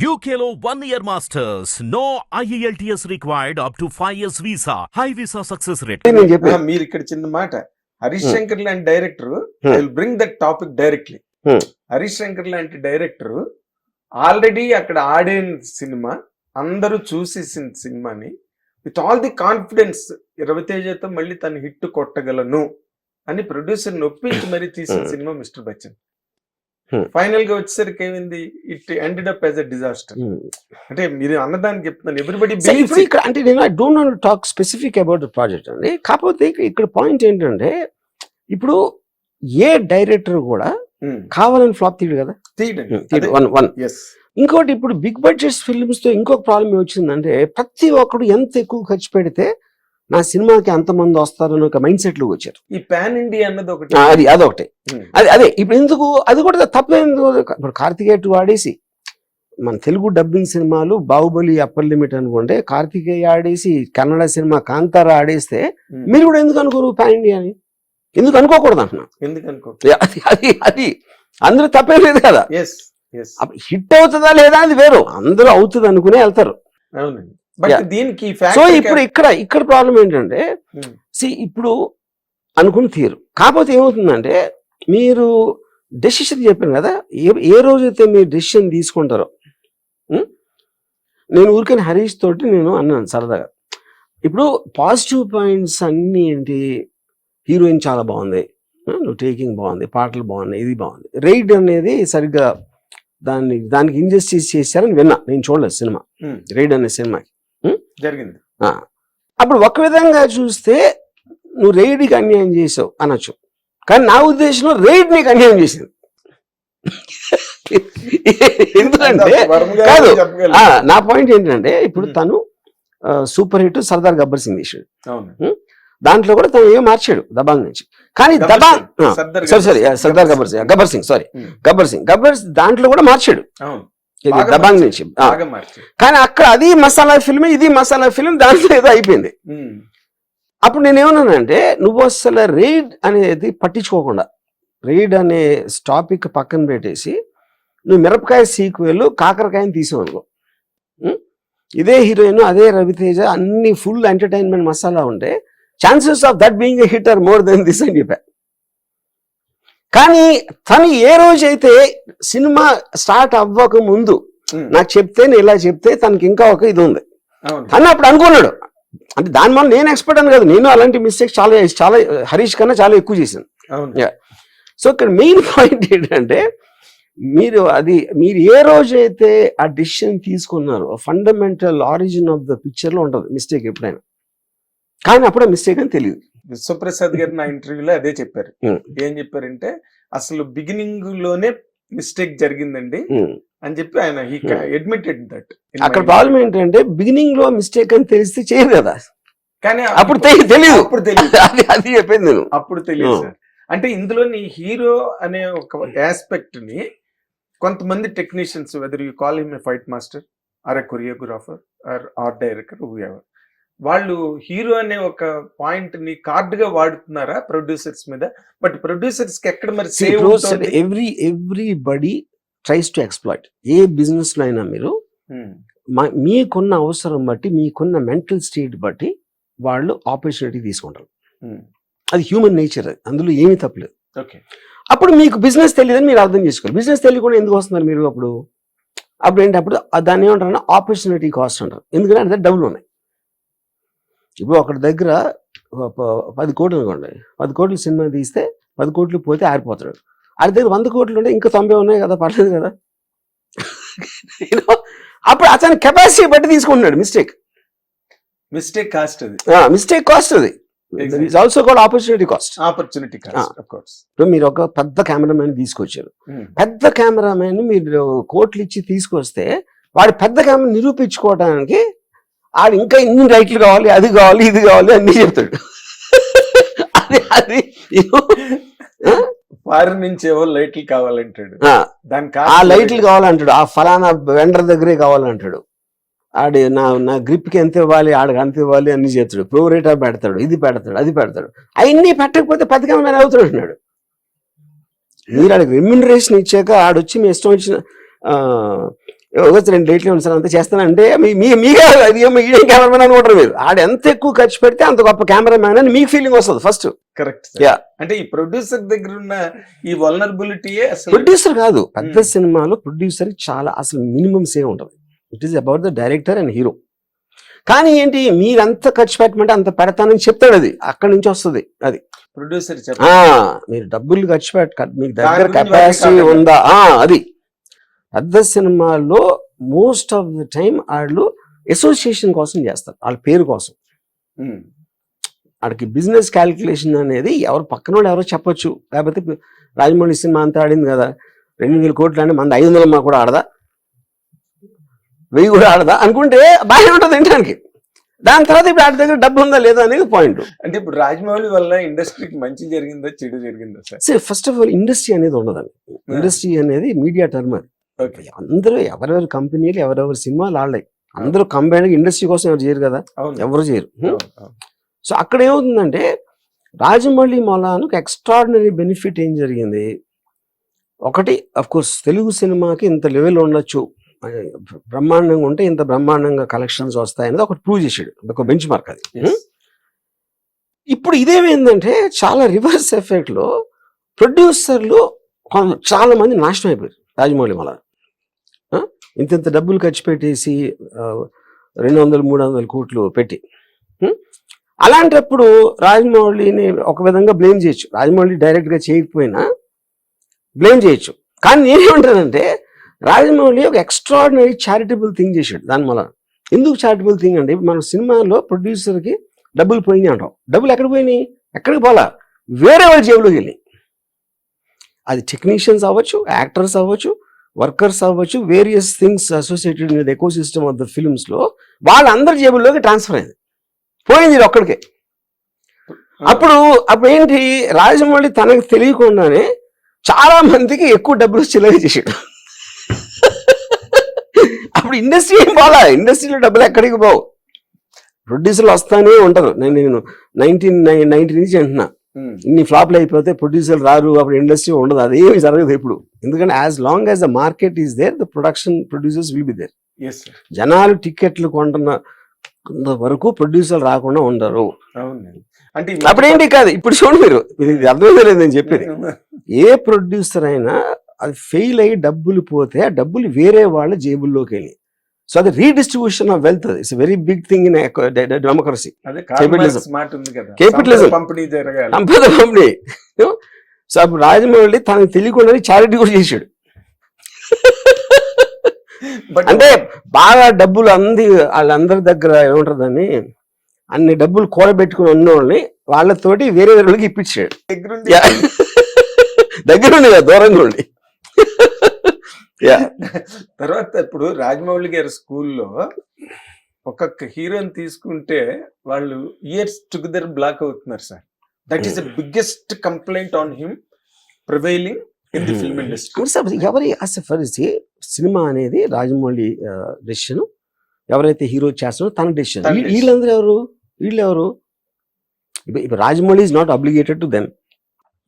UKLO one year masters. No E IELTS required up to 5 years visa. High visa success rate. నేను చెప్పి ఆ, మీరు ఇక్కడ చిన్న మాట హరీష్ శంకర్ లాంటి director. Will bring that topic directly. Harish Shankar లాంటి డైరెక్టర్ ఆల్రెడీ అక్కడ ఆడిన సినిమా అందరూ చూసేసిన సినిమాని విత్ ఆల్ ది కాన్ఫిడెన్స్ రవితేజతో మళ్ళీ తను హిట్ కొట్టగలను అని ప్రొడ్యూసర్ ఒప్పించి మరీ తీసిన. Cinema mister Bachchan. ఫైనల్గా వచ్చేసరికి ఏమైంది? It ended up as a disaster Hmm. అంటే మీరు అన్నదానికి చెప్తున్నాను ఎవ్రీబడి ఇక్కడ అంటే నేను I don't want talk specific about the project అండి. కాకపోతే ఇక్కడ- పాయింట్ ఏంటంటే ఇప్పుడు ఏ డైరెక్టర్ కూడా కావాలని ఫ్లాప్ తీయడు కదా? తీయడండి. వన్ వన్ ఎస్ ఇంకోటి ఇప్పుడు బిగ్ బడ్జెట్ ఫిల్మ్స్తో ఇంకొక ప్రాబ్లం ఏమొచ్చిందంటే ప్రతి ఒక్కడు ఎంత ఎక్కువ ఖర్చు పెడితే నా సినిమాకి అంతమంది వస్తారని ఒక మైండ్ సెట్లో వచ్చారు. ఈ పాన్ ఇండియా అన్నది ఒకటి. అది అదొకటి. అది అదే ఇప్పుడు ఎందుకు అది కూడా తప్పేందుకు? ఇప్పుడు కార్తికేయ టూ ఆడేసి మన తెలుగు డబ్బింగ్ సినిమాలు బాహుబలి అప్పర్ లిమిట్ అనుకోండి కార్తికేయ ఆడేసి కన్నడ సినిమా కాంతార ఆడేస్తే. మీరు కూడా ఎందుకు అనుకోరు పాన్ ఇండియా అని? ఎందుకు అనుకోకూడదు అంటున్నా ఎందుకు అనుకో అది అది అది. అందరూ తప్పేం లేదు కదా. హిట్ అవుతుందా లేదా అది వేరు. అందరూ అవుతుంది అనుకునే వెళ్తారు. అవునండి. బట్. దీనికి సో ఇప్పుడు ఇక్కడ ఇక్కడ ప్రాబ్లం ఏంటంటే Hmm. సి ఇప్పుడు అనుకుని తీరు. కాకపోతే ఏమవుతుందంటే మీరు డెసిషన్ చెప్పాను కదా ఏ ఏ రోజైతే మీరు డెసిషన్ తీసుకుంటారో ఉం? నేను ఊరికని హరీష్ తోటి నేను అన్నాను సరదాగా. ఇప్పుడు పాజిటివ్ పాయింట్స్ అన్నీ ఏంటి? హీరోయిన్ చాలా బాగుంది. ఆ, నువ్వు టేకింగ్ బాగుంది పాటలు బాగున్నాయి ఇది బాగుంది. రైడ్ అనేది సరిగ్గా దాన్ని దానికి ఇంజస్టిస్ చేశారని విన్నా. నేను చూడలేదు సినిమా. Hmm. రైడ్ అనే సినిమా జరిగింది. అప్పుడు ఒక విధంగా చూస్తే నువ్వు రైడ్కి అన్యాయం చేసావు అనొచ్చు. కానీ నా ఉద్దేశంలో రైడ్ నీకు అన్యాయం చేసింది. ఎందుకంటే కాదు. నా పాయింట్ ఏంటంటే ఇప్పుడు. తను సూపర్ హిట్ సర్దార్ గబ్బర్ సింగ్ అవును. దాంట్లో కూడా తను ఏం మార్చాడు దబాంగ్ నుంచి. కానీ Dabangg sorry sorry. Sardaar Gabbar Singh Gabbar Singh sorry. Gabbar Singh Gabbar దాంట్లో కూడా మార్చాడు. ఇది బాగా దబాంగ్. నుంచి. కానీ అక్కడ అది మసాలా ఫిల్మ్ ఇది మసాలా ఫిల్మ్ దాంట్లో ఏదో అయిపోయింది. అప్పుడు నేను ఏమన్నానంటే నువ్వు అసలు రైడ్ అనేది పట్టించుకోకుండా రైడ్ అనే టాపిక్ పక్కన పెట్టేసి నువ్వు మిరపకాయ సీక్వెల్ కాకరకాయని తీసావు అనుకో ఉం? ఇదే హీరోయిన్ అదే రవితేజ అన్ని ఫుల్ ఎంటర్టైన్మెంట్ మసాలా ఉంటే chances of that being a hit are more than this అని చెప్పా. కానీ తను ఏ రోజైతే సినిమా స్టార్ట్ అవ్వక ముందు నాకు చెప్తే నేను ఇలా చెప్తే తనకి ఇంకా ఒక ఇది ఉంది. తను అప్పుడు అనుకున్నాడు. అంటే దాని వల్ల నేను ఎక్స్పర్ట్ అని కాదు నేను అలాంటి మిస్టేక్స్ చాలా చాలా హరీష్ కన్నా చాలా ఎక్కువ చేశాను. సో ఇక్కడ మెయిన్ పాయింట్ ఏంటంటే మీరు అది మీరు ఏ రోజైతే ఆ డిసిషన్ తీసుకున్నారో ఫండమెంటల్ ఆరిజిన్ ఆఫ్ ద పిక్చర్లో ఉంటుంది మిస్టేక్ ఎప్పుడైనా. కానీ అప్పుడే మిస్టేక్ అని తెలియదు. విశ్వప్రసాద్ గారు నా ఇంటర్వ్యూలో అదే చెప్పారు. ఏం చెప్పారంటే అసలు బిగినింగ్లోనే మిస్టేక్ జరిగిందండి. అని చెప్పి ఆయన. అడ్మిటెడ్ దట్ అక్కడ ప్రాబ్లం ఏంటంటే బిగినింగ్లో మిస్టేక్ అని తెలిస్తే చేయరు కదా కానీ అప్పుడు తెలి- తెలియదు అప్పుడు తెలియదు అది అది చెప్పింది నేను అప్పుడు తెలియదు. సార్ అంటే ఇందులో నీ హీరో అనే ఒక ఆస్పెక్ట్ని కొంతమంది technicians whether you call him a fight master or a choreographer or art director whoever వాళ్ళు హీరో అనే ఒక పాయింట్ని కార్డ్గా వాడుతున్నారా ప్రొడ్యూసర్స్ మీద? బట్ ప్రొడ్యూసర్స్కి ఎక్కడ మరి save every everybody tries to exploit a బిజినెస్లో అయినా మీరు Hmm. మీకున్న అవసరం బట్టి మీకున్న మెంటల్ స్టేట్ బట్టి వాళ్ళు ఆపర్చునిటీ తీసుకుంటారు. Hmm. అది హ్యూమన్ నేచర్ అది అందులో ఏమీ తప్పలేదు ఓకే అప్పుడు మీకు బిజినెస్ తెలియదని మీరు అర్థం చేసుకోవాలి. బిజినెస్ తెలియకుండా ఎందుకు వస్తున్నారు మీరు అప్పుడు? అప్పుడు ఏంటి? అప్పుడు ఆ దాన్ని ఏమంటారు? ఆపర్చునిటీ కాస్ట్ అంటారు. ఎందుకంటే అంటే డబ్బులు ఉన్నాయి. ఇప్పుడు ఒకటి దగ్గర పది కోట్లు అనుకోండి. పది కోట్లు సినిమా తీస్తే పది కోట్లు పోతే ఆరిపోతాడు. ఆడి దగ్గర వంద కోట్లు ఉంటే ఇంకా తొంభై ఉన్నాయి కదా పర్లేదు కదా? అప్పుడు అతని కెపాసిటీ బట్టి తీసుకుంటున్నాడు మిస్టేక్ మిస్టేక్ కాస్ట్ అది. మిస్టేక్ కాస్ట్ అది. Also called opportunity cost opportunity cost of course ఇప్పుడు మీరు ఒక పెద్ద కెమెరామెన్ తీసుకొచ్చారు. పెద్ద కెమెరామెన్ మీరు కోట్లు ఇచ్చి తీసుకొస్తే వాడి పెద్ద కెమెరా నిరూపించుకోవడానికి ఆడు ఇంకా ఇన్ని లైట్లు కావాలి అది కావాలి ఇది కావాలి అన్ని చెప్తాడు. అది అది ఫారిన్ నుంచి ఏవో లైట్లు కావాలంటాడు. ఆ, దాని ఆ లైట్లు కావాలంటాడు. ఆ ఫలానా వెండర్ దగ్గరే కావాలంటాడు. ఆడి నా నా గ్రిప్కి ఎంత ఇవ్వాలి ఆడికి అంత ఇవ్వాలి అన్ని చేస్తాడు. ప్రోరేటా పెడతాడు ఇది పెడతాడు అది పెడతాడు. అవన్నీ పెట్టకపోతే కెమెరా అవుతాడు అంటున్నాడు మీరు ఆడికి రెమ్యునరేషన్ ఇచ్చాక ఆడొచ్చి మీ ఇష్టం వచ్చిన వచ్చి రెండు డేట్లు ఉంది సార్ అంతా చేస్తానంటే మీ మీ ఈడే కెమెరామెన్ అనుకుంటారు మీరు ఆడ ఎంత ఎక్కువ ఖర్చు పెడితే అంత గొప్ప కెమెరామ్యాన్ అని మీకు ఫీలింగ్ వస్తుంది ఫస్ట్ కరెక్ట్ Yeah. అంటే ఈ ప్రొడ్యూసర్ దగ్గర ఉన్న ఈ వల్నరబిలిటీయే అసలు ప్రొడ్యూసర్ కాదు పెద్ద Hmm. సినిమాలో ప్రొడ్యూసర్ చాలా అసలు మినిమం సేవ్ ఉంటుంది. It is about the director and hero కానీ ఏంటి మీరు ఎంత ఖర్చు పెట్టమంటే అంత పెడతానని చెప్తాడు అది. అక్కడి నుంచి వస్తుంది అది. ప్రొడ్యూసర్ మీరు డబ్బులు ఖర్చు పెట్ట మీకు దాని దగ్గర కెపాసిటీ. ఉందా? అది. పెద్ద సినిమాల్లో మోస్ట్ ఆఫ్ ద టైం వాళ్ళు అసోసియేషన్ కోసం చేస్తారు. వాళ్ళ పేరు కోసం. వాడికి బిజినెస్ క్యాలిక్యులేషన్ అనేది ఎవరు పక్కన వాళ్ళు ఎవరో చెప్పొచ్చు. లేకపోతే రాజమౌళి సినిమా అంతా ఆడింది కదా. రెండు వేల కోట్లు అంటే మన ఐదు వందల కూడా ఆడదా? వెయ్యి కూడా ఆడదా? అనుకుంటే బాగానే ఉంటుంది తినడానికి దాని తర్వాత ఇప్పుడు ఆడి దగ్గర డబ్బు ఉందా లేదా అనేది పాయింట్ అంటే ఇప్పుడు రాజమౌళి వల్ల ఇండస్ట్రీకి మంచి జరిగిందా చెడు జరిగిందా సార్? సరే ఫస్ట్ ఆఫ్ ఆల్ ఇండస్ట్రీ అనేది ఉండదండి. ఇండస్ట్రీ అనేది మీడియా టర్మ్ అది. ఓకే. అందరూ ఎవరెవరి కంపెనీలు ఎవరెవరి సినిమాలు ఆడలేయి అందరూ కంబైన్ ఇండస్ట్రీ కోసం ఎవరు చేయరు కదా? ఎవరు చేయరు. సో అక్కడ ఏమవుతుందంటే రాజమౌళి మొలానికి ఎక్స్ట్రాడినరీ బెనిఫిట్ ఏం జరిగింది? ఒకటి కోర్స్ తెలుగు సినిమాకి ఇంత లెవెల్ ఉండొచ్చు బ్రహ్మాండంగా ఉంటే ఇంత బ్రహ్మాండంగా కలెక్షన్స్ వస్తాయనేది ఒకటి ప్రూవ్ చేసాడు ఒక బెంచ్ మార్క్ అది. ఇప్పుడు ఇదేమైందంటే చాలా రివర్స్ ఎఫెక్ట్లో ప్రొడ్యూసర్లు చాలా మంది నాశనం అయిపోయారు రాజమౌళి మల ఇంత ఇంత డబ్బులు ఖర్చు పెట్టేసి రెండు వందలు మూడు వందల కోట్లు పెట్టి. అలాంటప్పుడు రాజమౌళిని ఒక విధంగా బ్లేమ్ చేయొచ్చు. రాజమౌళి డైరెక్ట్గా చేయకపోయినా బ్లేమ్ చేయొచ్చు. కానీ నేనేమంటానంటే రాజమౌళి ఒక ఎక్స్ట్రాడినరీ చారిటబుల్ థింగ్ చేశాడు దాని వల్ల ఎందుకు చారిటబుల్ థింగ్ అంటే మన సినిమాలో ప్రొడ్యూసర్కి డబ్బులు పోయినాయి అంటాం. డబ్బులు ఎక్కడ పోయినాయి? ఎక్కడికి పోలా? వేరే వాళ్ళ జేబులోకి వెళ్ళి అది టెక్నీషియన్స్ అవ్వచ్చు యాక్టర్స్ అవ్వచ్చు వర్కర్స్ అవ్వచ్చు various things associated with ecosystem of the ఫిల్మ్స్లో వాళ్ళందరి జేబుల్లోకి ట్రాన్స్ఫర్ అయింది పోయింది ఇది ఒక్కడికే. అప్పుడు అప్పుడు ఏంటి రాజమౌళి తనకు తెలియకుండానే చాలా మందికి ఎక్కువ డబ్బులు చిల్లర చేసాడు. అప్పుడు ఇండస్ట్రీ ఏం పోలా ఇండస్ట్రీలో డబ్బులు ఎక్కడికి పోవు. ప్రొడ్యూసర్లు వస్తానే ఉంటారు. నేను నేను నైన్టీన్ నైన్టీ నుంచి అంటున్నా. ఇన్ని ఫ్లాప్లు అయిపోతే ప్రొడ్యూసర్ రారు అప్పుడు ఇండస్ట్రీ ఉండదు. అదేమి జరగదు ఇప్పుడు ఎందుకంటే as long as the market is there the production producers will be there. జనాలు టికెట్లు కొంటున్న వరకు ప్రొడ్యూసర్ రాకుండా ఉండరు. అంటే అప్పుడు ఏంటి కాదు? ఇప్పుడు చూడండి మీరు. ఇది అర్థమైతే లేదు నేను చెప్పేది. ఏ ప్రొడ్యూసర్ అయినా అది ఫెయిల్ అయ్యి డబ్బులు పోతే ఆ డబ్బులు వేరే వాళ్ళ జేబుల్లోకి వెళ్ళి సో అది redistribution of wealth it's very big thing in democracy పంపిణీ సో అప్పుడు రాజమౌళి తనకు తెలియకుండా చారిటీ కూడా చేశాడు. అంటే బాగా డబ్బులు అంది వాళ్ళందరి దగ్గర ఏముంటుందని అన్ని డబ్బులు కూడబెట్టుకుని ఉన్నోళ్ళని వాళ్ళతోటి వేరే వేరే వాళ్ళకి ఇప్పించాడు. దగ్గరుండి. దగ్గరుండి దూరంగా ఉండి. తర్వాత ఇప్పుడు రాజమౌళి గారి స్కూల్లో ఒక్కొక్క హీరోని తీసుకుంటే వాళ్ళు ఇయర్స్ టుగెదర్ బ్లాక్ అవుతున్నారు sir that is the biggest complaint on him prevailing in the film industry ఎవరి అసలు ఫస్ట్ సినిమా అనేది రాజమౌళి డెసిషన్ ఎవరైతే హీరో చేస్తారో తన డెసిషన్. వీళ్ళందరూ ఎవరు? వీళ్ళు ఎవరు ఇప్పుడు Rajamouli is not obligated to them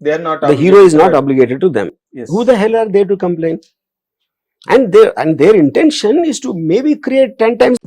they are not the hero is not obligated to them who the hell are they to complain? And their and their intention is to maybe create 10 times